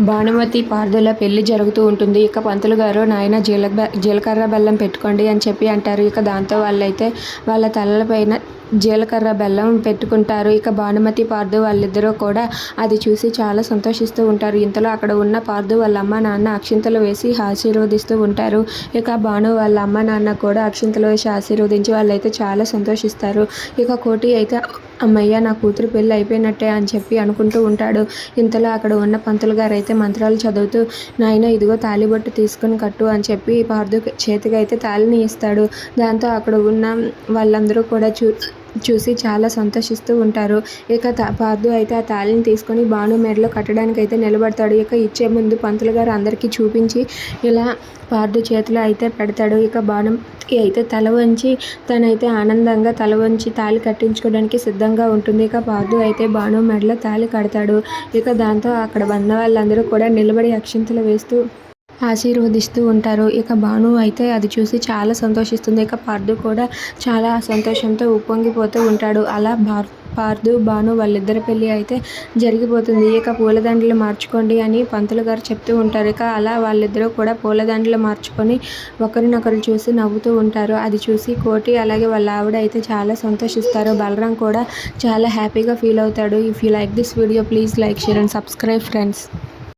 భానుమతి పార్దుల పెళ్ళి జరుగుతూ ఉంటుంది. ఇక పంతులు గారు నాయన జీల జీలకర్ర బెల్లం పెట్టుకోండి అని చెప్పి అంటారు. ఇక దాంతో వాళ్ళైతే వాళ్ళ తలలపైన జీలకర్ర బెల్లం పెట్టుకుంటారు. ఇక భానుమతి పార్దు వాళ్ళిద్దరూ కూడా అది చూసి చాలా సంతోషిస్తూ ఉంటారు. ఇంతలో అక్కడ ఉన్న పార్దు వాళ్ళ అమ్మ నాన్న అక్షింతలు వేసి ఆశీర్వదిస్తూ ఉంటారు. ఇక భాను వాళ్ళ అమ్మ నాన్న కూడా అక్షింతలు వేసి ఆశీర్వదించి వాళ్ళైతే చాలా సంతోషిస్తారు. ఇక కోటి అయితే అమ్మయ్య నా కూతురు పెళ్ళి అయిపోయినట్టే అని చెప్పి అనుకుంటూ ఉంటాడు. ఇంతలో అక్కడ ఉన్న పంతులు గారు అయితే మంత్రాలు చదువుతూ నాయన ఇదిగో తాలిబొట్టు తీసుకుని కట్టు అని చెప్పి పార్దు చేతికి అయితే తాళిని ఇస్తాడు. దాంతో అక్కడ ఉన్న వాళ్ళందరూ కూడా చూ చూసి చాలా సంతోషిస్తూ ఉంటారు. ఇక తా పార్థు అయితే ఆ తాళిని తీసుకొని భాను మెడలో కట్టడానికి అయితే నిలబడతాడు. ఇక ఇచ్చే ముందు పంతులు గారు అందరికీ చూపించి ఇలా పార్థు చేతిలో అయితే పెడతాడు. ఇక బాణం అయితే తల వంచి తనైతే ఆనందంగా తల వంచి తాళి కట్టించుకోవడానికి సిద్ధంగా ఉంటుంది. ఇక పార్థు అయితే భాను మెడలో తాళి కడతాడు. ఇక దాంతో అక్కడ ఉన్న వాళ్ళందరూ కూడా నిలబడి అక్షింతలు వేస్తూ ఆశీర్వదిస్తూ ఉంటారు. ఇక భాను అయితే అది చూసి చాలా సంతోషిస్తుంది. ఇక పార్దు కూడా చాలా సంతోషంతో ఉప్పొంగిపోతూ ఉంటాడు. అలా భార్ పార్దు భాను వాళ్ళిద్దరి పెళ్ళి అయితే జరిగిపోతుంది. ఇక పూలదండలు మార్చుకోండి అని పంతులు గారు చెప్తూ ఉంటారు. ఇక అలా వాళ్ళిద్దరూ కూడా పూలదండలు మార్చుకొని ఒకరినొకరు చూసి నవ్వుతూ ఉంటారు. అది చూసి కోటి అలాగే వాళ్ళ ఆవిడ అయితే చాలా సంతోషిస్తారు. బలరాం కూడా చాలా హ్యాపీగా ఫీల్ అవుతాడు. If you like this video please like share and subscribe friends